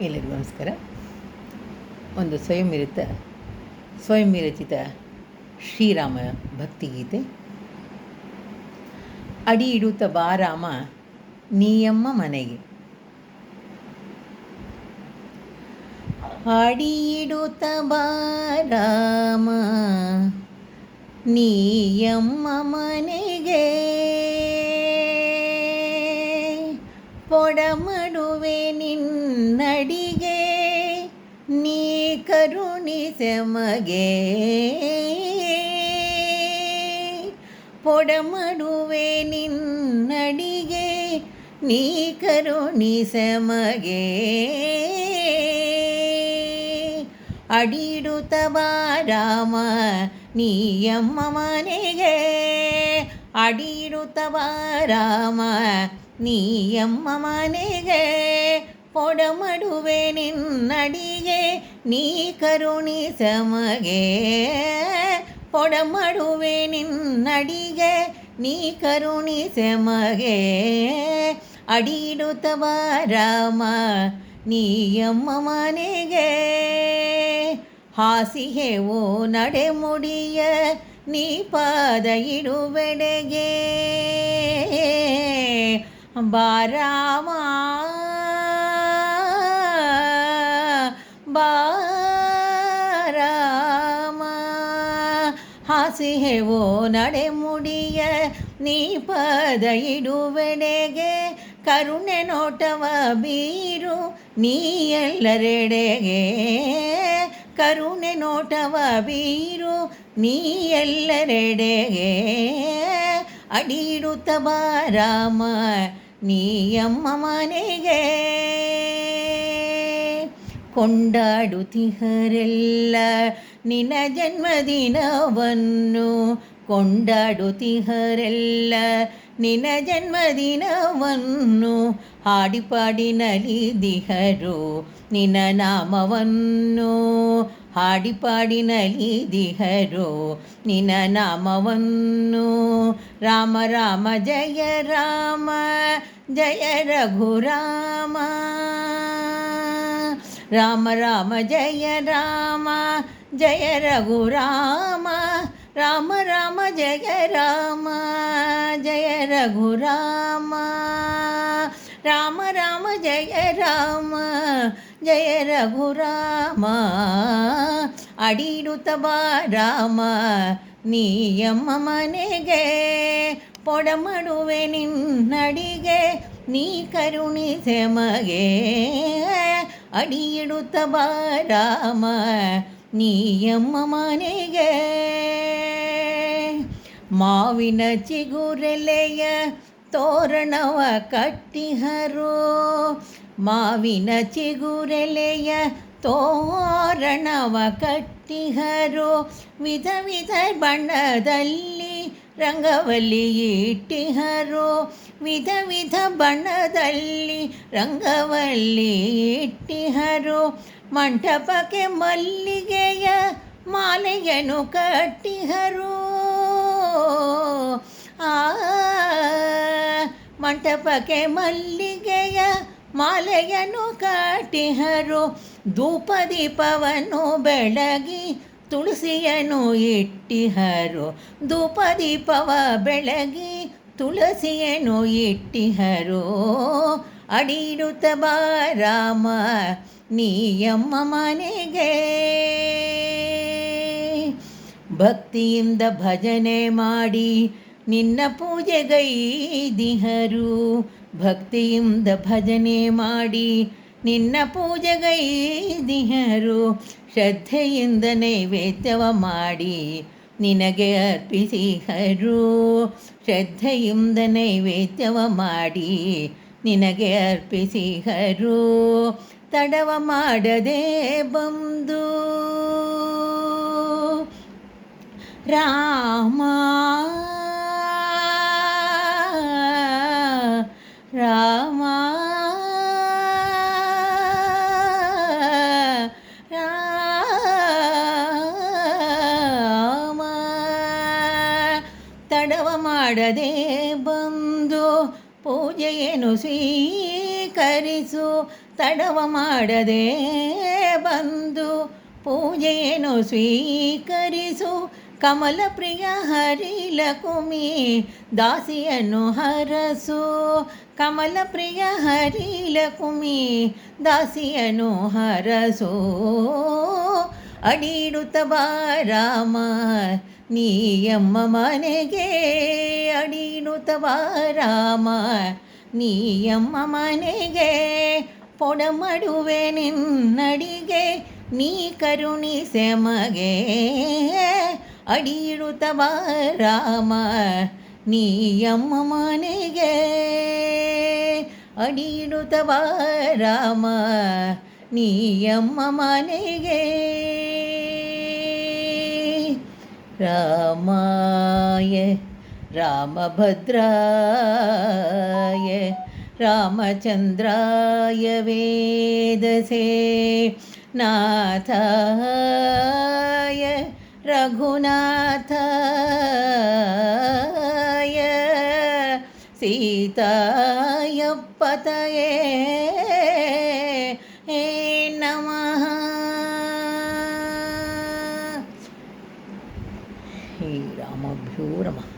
ಎಲ್ಲರಿಗೂ ನಮಸ್ಕಾರ. ಒಂದು ಸ್ವಯಂ ವಿರಚಿತ ಸ್ವಯಂ ವಿರಚಿತ ಶ್ರೀರಾಮ ಭಕ್ತಿಗೀತೆ ಅಡಿ ಇಡುತ್ತ ಬಾರಾಮ ನೀಯಮ್ಮ ಮನೆಗೆ. ಅಡಿ ಇಡುತ್ತ ಬಾರಾಮ ನೀಯಮ್ಮ ಮನೆಗೆ. ನಿನ್ನಡಿಗೆ ನೀ ಕರುಣಿಸೆ ಮಗೆ ಪೊಡಮಡುವೆ ನಿನ್ನಡಿಗೆ ನೀ ಕರುಣಿಸೆ ಅಡಿಡುತ್ತವ ರಾಮ ನೀಯಮ್ಮ ಮನೆಗೆ. ಅಡಿಡುತ್ತವ ರಾಮ ನೀಯಮ್ಮ ಮನೆಗೆ. ಪೊಡಮಡುವೆ ನಿನ್ನಡಿಗೆ ನೀ ಕರುಣಿಸ ಮಗೆ ಪೊಡಮಡುವೆ ನಿನ್ನಡಿಗೆ ನೀ ಕರುಣಿಸ ಮಗೆ ಅಡಿಡುತ್ತ ಬಾರಾಮ ನೀಯಮ್ಮ ಮನೆಗೆ ಹಾಸಿಗೆವು ನಡೆಮುಡಿಯ ನೀ ಪಾದ ಇಡುವೆಡೆಗೆ ಬಾರಾಮ ಬಾರಾಮ. ಹಾಸಿಹೆವೋ ನಡೆಮುಡಿಯ ನೀ ಪದ ಇಡುವೆಡೆಗೆ, ಕರುಣೆ ನೋಟವ ಬೀರು ನೀ ಎಲ್ಲರೆಡೆಗೆ. ಕರುಣೆ ನೋಟವ ಬೀರು ನೀ ಎಲ್ಲರೆಡೆಗೆ. ಅಡಿಡುತ್ತ ಬಾರಾಮ ನೀಯಮ್ಮ ಮನೆಗೆ. ಕೊಂಡಾಡುತ್ತಿಹರೆಲ್ಲ ನಿನ್ನ ಜನ್ಮದಿನವನ್ನು ಕೊಂಡಾಡುತ್ತಿಹರೆಲ್ಲ ನಿನ್ನ ಜನ್ಮದಿನವನ್ನು ಹಾಡಿಪಾಡಿ ನಲಿದಿಹರು. ನಿನ್ನ ನಾಮವನ್ನು ಹಾಡಿಪಾಡಿ ನಲಿದಿಹರು. ನಿನ್ನ ನಾಮವನ್ನು ರಾಮ ರಾಮ, ಜಯ ರಾಮ, ಜಯ ರಘುರಾಮ. ರಾಮ ರಾಮ ಜಯ ರಾಮ ಜಯ ರಘುರಾಮ ರಾಮ ರಾಮ ಜಯ ರಾಮ ಜಯ ರಘುರಾಮ ರಾಮ ರಾಮ ಜಯ ರಾಮ ಜಯ ರಘುರಾಮ ಅಡಿಡುತ್ತ ಬಾರಾಮ ನೀಯಮ್ಮ ಮನೆಗೆ ಪೊಡಮಡುವೆ ನಿನ್ನಡಿಗೆ ನೀ ಕರುಣಿಸೆ ಮಗೆ ಅಡಿಯಿಡುತ್ತ ಬಾರಾಮ ನೀಯಮ್ಮ ಮನೆಗೆ. ಮಾವಿನ ಚಿಗುರೆಲೆಯ ತೋರಣವ ಕಟ್ಟಿಹರು ಮಾವಿನ ಚಿಗುರೆಲೆಯ ತೋರಣವ ಕಟ್ಟಿಹರು ವಿಧ ವಿಧ ಬಣ್ಣದಲ್ಲಿ ರಂಗವಲ್ಲಿ ಇಟ್ಟಿಹರು ವಿಧ ವಿಧ ಬಣ್ಣದಲ್ಲಿ ರಂಗವಲ್ಲಿ ಇಟ್ಟಿಹರು ಮಂಟಪಕ್ಕೆ ಮಲ್ಲಿಗೆಯ ಮಾಲೆಯನ್ನು ಕಟ್ಟಿಹರು. ಆ, ಮಂಟಪಕ್ಕೆ ಮಲ್ಲಿಗೆಯ ಮಾಲೆಯನ್ನು ಕಟ್ಟಿಹರು. ಧೂಪ ದೀಪವನ್ನು ಬೆಳಗಿ ತುಳಸಿಯನ್ನು ಇಟ್ಟಿಹರು. ಧೂಪದೀಪವ ಬೆಳಗಿ ತುಳಸಿಯನ್ನು ಇಟ್ಟಿಹರು. ಅಡಿಡುತ್ತ ಬಾರಾಮ ನೀಯಮ್ಮ ಮನೆಗೆ. ಭಕ್ತಿಯಿಂದ ಭಜನೆ ಮಾಡಿ ನಿನ್ನ ಪೂಜೆಗೈದಿಹರು. ಭಕ್ತಿಯಿಂದ ಭಜನೆ ಮಾಡಿ ನಿನ್ನ ಪೂಜೆಗೈದಿಹರು ಶ್ರದ್ಧೆಯಿಂದ ನೈವೇದ್ಯವ ಮಾಡಿ ನಿನಗೆ ಅರ್ಪಿಸಿಹರು. ಶ್ರದ್ಧೆಯಿಂದ ನೈವೇದ್ಯವ ಮಾಡಿ ನಿನಗೆ ಅರ್ಪಿಸಿಹರು. ತಡವ ಮಾಡದೆ ಬಂದು ರಾಮ ಮಾಡದೆ ಬಂದು ಪೂಜೆಯನ್ನು ಸ್ವೀಕರಿಸು, ತಡವ ಮಾಡದೆ ಬಂದು ಪೂಜೆಯನ್ನು ಸ್ವೀಕರಿಸು. ಕಮಲ ಪ್ರಿಯ ಹರಿಲಕುಮಿ ದಾಸಿಯನ್ನು ಹರಸು. ಕಮಲ ಪ್ರಿಯ ಹರಿಲಕುಮಿ ದಾಸಿಯನ್ನು ಹರಸು. ಅಡಿಡುತ್ತ ಬಾರಾಮ ನೀಯಮ್ಮ ಮನೆಗೆ ಅಡಿಡುತ್ತ ರಾಮ. ನೀಯಮ್ಮ ಮನೆಗೆ ಪೊಡಮಡುವೆ ನಿನ್ನಡಿಗೆ ನೀ ಕರುಣಿಸೆ ಮಗೆ ಅಡಿಡುತ್ತ ರಾಮ. ನೀಯಮ್ಮ ಮನೆಗೆ ಅಡಿಡುತ್ತ ರಾಮ. ನೀಯಮ್ಮ ಮನೆಗೆ रामाय रामभद्राय रामचन्द्राय वेदसे नाथाय रघुनाथाय सीताय पतये ചൂടമാണ്